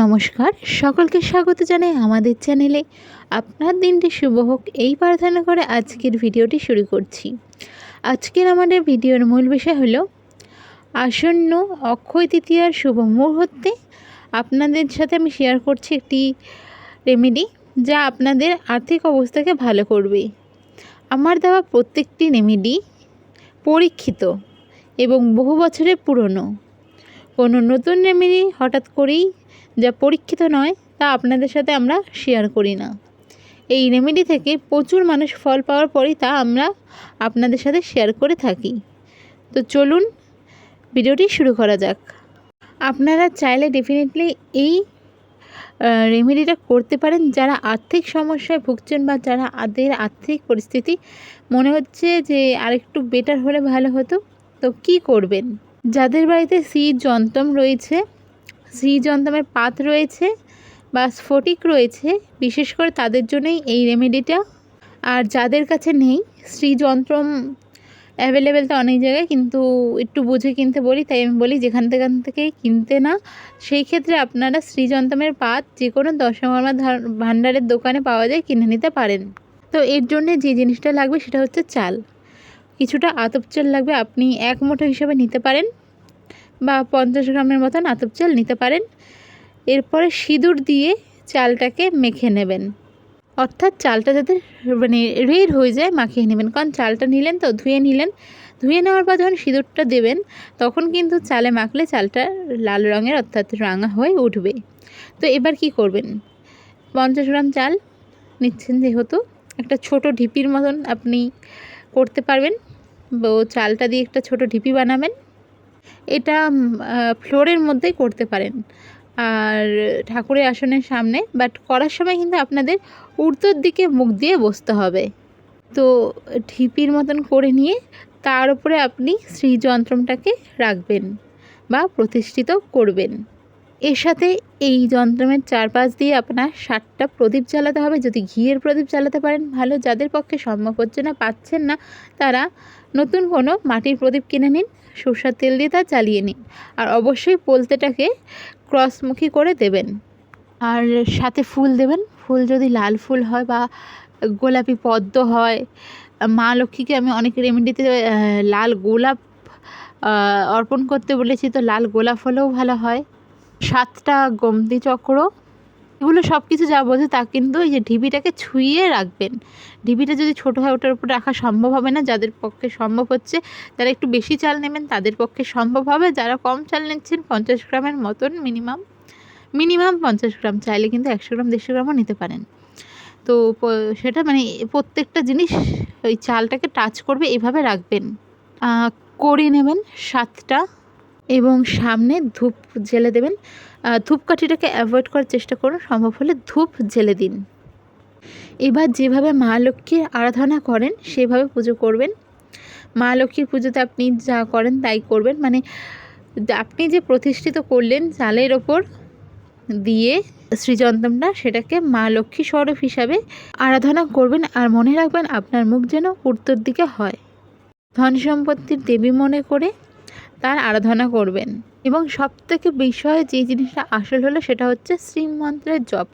নমস্কার, সকলকে স্বাগত জানাই আমাদের চ্যানেলে। আপনার দিনটি শুভ হোক, এই প্রার্থনা করে আজকের ভিডিওটি শুরু করছি। আজকের আমাদের ভিডিওর মূল বিষয় হলো, আসন্ন অক্ষয় তৃতীয়ার শুভ মুহূর্তে আপনাদের সাথে আমি শেয়ার করছি একটি রেমেডি যা আপনাদের আর্থিক অবস্থাকে ভালো করবে। আমার দেওয়া প্রত্যেকটি রেমেডি পরীক্ষিত এবং বহু বছরের পুরনো। কোনো নতুন রেমেডি হঠাৎ করেই যা পরীক্ষিত নয়, তা আপনাদের সাথে আমরা শেয়ার করি না। এই রেমেডি থেকে প্রচুর মানুষ ফল পাওয়ার পরই তা আমরা আপনাদের সাথে শেয়ার করে থাকি। তো চলুন, ভিডিওটি শুরু করা যাক। আপনারা চাইলে ডেফিনেটলি এই রেমেডিটা করতে পারেন। যারা আর্থিক সমস্যায় ভুগছেন বা যারা তাদের আর্থিক পরিস্থিতি মনে হচ্ছে যে আরেকটু বেটার হলে ভালো হতো, তো কি করবেন? যাদের বাড়িতে সি যন্ত্রম রয়েছে শ্রী যন্ত্রমের পাত রয়েছে বা স্ফটিক রয়েছে, বিশেষ করে তাদের জন্যই এই রেমেডিটা আর যাদের কাছে নেই শ্রী যন্ত্রম অ্যাভেলেবেল তো অনেক জায়গায়, কিন্তু একটু বুঝে কিনতে বলি, তাই আমি বলি যেখান থেকে থেকে কিনতে না। সেই ক্ষেত্রে আপনারা শ্রীযন্তমের পাত যে কোনো দশমর্মা ভাণ্ডারের দোকানে পাওয়া যায়, কিনে নিতে পারেন। তো এর জন্য যে জিনিসটা লাগবে সেটা হচ্ছে চাল। কিছুটা আতপ চাল লাগবে, আপনি এক মুঠো হিসাবে নিতে পারেন। বা পঞ্চাশ গ্রামের মতন আতপ চাল নিতে পারেন। এরপরে সিঁদুর দিয়ে চালটাকে মেখে নেবেন। অর্থাৎ চালটা যাতে মানে রেড হয়ে যায়, মাখিয়ে নেবেন। কারণ চালটা নিলেন তো, ধুয়ে নিলেন। ধুয়ে নেওয়ার পর যখন সিঁদুরটা দেবেন, তখন কিন্তু চালে মাখলে চালটা লাল রঙের অর্থাৎ রাঙা হয়ে উঠবে। তো এবার কি করবেন? পঞ্চাশ গ্রাম চাল নিচ্ছেন যেহেতু, একটা ছোট ঢিপির মতন আপনি করতে পারবেন। ও চালটা দিয়ে একটা ছোট ঢিপি বানাবেন। এটা ফ্লোরের মধ্যেই করতে পারেন। আর ঠাকুরের আসনের সামনে বাট করার সময় কিন্তু আপনাদের উত্তর দিকে মুখ দিয়ে বসতে হবে। তো ঢিপির মতন করে নিয়ে তার উপরে আপনি শ্রীযন্ত্রমটাকে রাখবেন বা প্রতিষ্ঠিত করবেন। এর সাথে এই যন্ত্রমের চারপাশ দিয়ে আপনার ষাটটা প্রদীপ জ্বালাতে হবে। যদি ঘিয়ের প্রদীপ জ্বালাতে পারেন, ভালো। যাদের পক্ষে সম্ভব হচ্ছে না, পাচ্ছেন না, তারা নতুন কোনো মাটির প্রদীপ কিনে নিন, সরষার তেল দিয়ে তা চালিয়ে নিন, আর অবশ্যই পোলতেটাকে ক্রসমুখী করে দেবেন। আর সাথে ফুল দেবেন, ফুল যদি লাল ফুল হয় বা গোলাপি পদ্ম হয়, মা লক্ষ্মীকে আমি অনেক রেমেডিতে লাল গোলাপ অর্পণ করতে বলেছি, তো লাল গোলাপ হলেও ভালো হয়। সাতটা গমতি চক্র এগুলো সব কিছু যা বোঝে তা কিন্তু এই যে ঢিবিটাকে ছুঁয়ে রাখবেন। ঢিবিটা যদি ছোটো হয় ওটার উপর রাখা সম্ভব হবে না। যাদের পক্ষে সম্ভব হচ্ছে যারা একটু বেশি চাল নেবেন। তাদের পক্ষে সম্ভব হবে। যারা কম চাল নিচ্ছেন, পঞ্চাশ গ্রামের মতন মিনিমাম মিনিমাম পঞ্চাশ গ্রাম চাইলে কিন্তু একশো গ্রাম, দেড়শো গ্রামও নিতে পারেন। তো সেটা মানে প্রত্যেকটা জিনিস ওই চালটাকে টাচ করবে, এভাবে রাখবেন। করে নেবেন সাতটা এবং সামনে ধূপ জেলে দেবেন। ধূপকাঠিটাকে অ্যাভয়েড করার চেষ্টা করুন, সম্ভব হলে ধূপ জেলে দিন। এবার যেভাবে মা লক্ষ্মীর আরাধনা করেন, সেভাবে পুজো করবেন। মা লক্ষ্মীর পুজোতে আপনি যা করেন তাই করবেন। মানে আপনি যে প্রতিষ্ঠিত করলেন চালের ওপর দিয়ে শ্রীযন্ত্রমটা সেটাকে মা লক্ষ্মী স্বরূপ হিসাবে আরাধনা করবেন আর মনে রাখবেন আপনার মুখ যেন উত্তর দিকে হয়। ধন সম্পত্তির দেবী মনে করে তার আরাধনা করবেন। এবং সবথেকে বিষয় যে জিনিসটা আসল হলো সেটা হচ্ছে শ্রীমন্ত্রের জপ।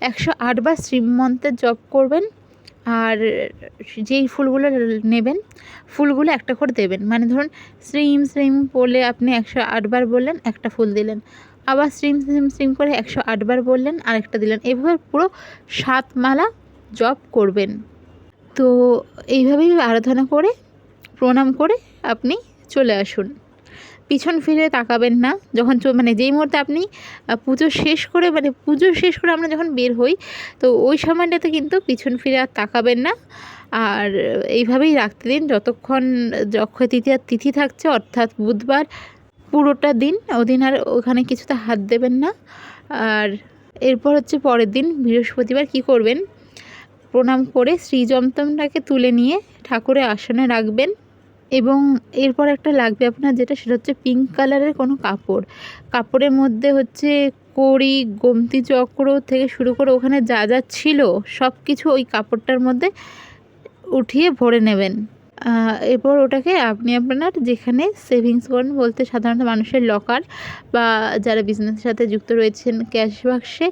একশো আটবার শ্রীমন্ত্রের জপ করবেন আর যেই ফুলগুলো নেবেন, ফুলগুলো একটা করে দেবেন। মানে ধরুন শ্রীম শ্রীম বলে আপনি একশো আটবার বললেন, একটা ফুল দিলেন। আবার শ্রীম শ্রীম শ্রীম করে একশো আটবার বললেন, আরেকটা দিলেন। এভাবে পুরো সাত মালা জপ করবেন। তো এইভাবেই আরাধনা করে, প্রণাম করে আপনি চলে আসুন। পিছন ফিরে তাকাবেন না। যখন মানে যেই মুহূর্তে আপনি পুজো শেষ করে মানে পুজো শেষ করে আমরা যখন বের হই, তো ওই সময়টাতে কিন্তু পিছন ফিরে আর তাকাবেন না। আর এইভাবেই রাখতে দিন। যতক্ষণ অক্ষয় তৃতীয়ার তিথি থাকছে, অর্থাৎ বুধবার পুরোটা দিন, ওদিন আর ওখানে কিছুতে হাত দেবেন না। আর এরপর হচ্ছে পরের দিন, বৃহস্পতিবার কি করবেন? প্রণাম করে শ্রীযন্ত্রমটাকে তুলে নিয়ে ঠাকুরের আসনে রাখবেন। এবং এরপর একটা লাগবে আপনার যেটা, সেটা হচ্ছে পিঙ্ক কালারের কোনো কাপড়। কাপড়ের মধ্যে হচ্ছে কড়ি, গোমতি চক্র থেকে শুরু করে ওখানে যা যা ছিল সব কিছু ওই কাপড়টার মধ্যে উঠিয়ে ভরে নেবেন। এরপর ওটাকে আপনি আপনার যেখানে সেভিংস করেন, বলতে সাধারণত মানুষের লকার বা যারা বিজনেসের সাথে যুক্ত রয়েছেন ক্যাশ বাক্সে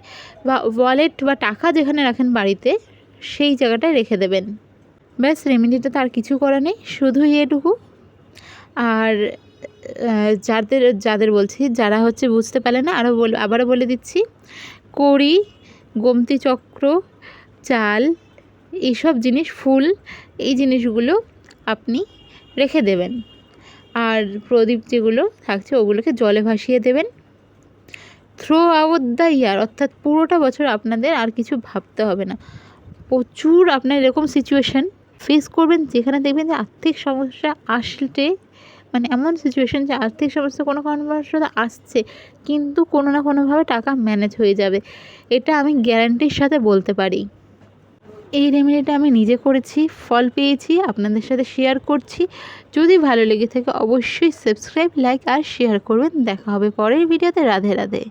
বা ওয়ালেট বা টাকা যেখানে রাখেন বাড়িতে, সেই জায়গাটায় রেখে দেবেন। ব্যাস, রেমেডিটা তার কিছু করা নেই, শুধুই এটুকু। আর যাদের যাদের বলছি, যারা হচ্ছে বুঝতে পারে না আরও বল, আবারও বলে দিচ্ছি, কড়ি, গোমতি চক্র, চাল এইসব জিনিস, ফুল, এই জিনিসগুলো আপনি রেখে দেবেন। আর প্রদীপ যেগুলো থাকছে, ওগুলোকে জলে ভাসিয়ে দেবেন। থ্রো আউট দ্য ইয়ার অর্থাৎ পুরোটা বছর আপনাদের আর কিছু ভাবতে হবে না। প্রচুর আপনার এরকম সিচুয়েশান ফেস করবেন, যেখানে দেখবেন যে আর্থিক সমস্যা আসলে মানে এমন সিচুয়েশান যে আর্থিক সমস্যা কোনো কারণবশত আসছে, কিন্তু কোনো না কোনোভাবে টাকা ম্যানেজ হয়ে যাবে। এটা আমি গ্যারান্টির সাথে বলতে পারি। এই রেমেডিটা আমি নিজে করেছি, ফল পেয়েছি, আপনাদের সাথে শেয়ার করছি। যদি ভালো লেগে থাকে, অবশ্যই সাবস্ক্রাইব লাইক আর শেয়ার করবেন। দেখা হবে পরের ভিডিওতে রাধে রাধে।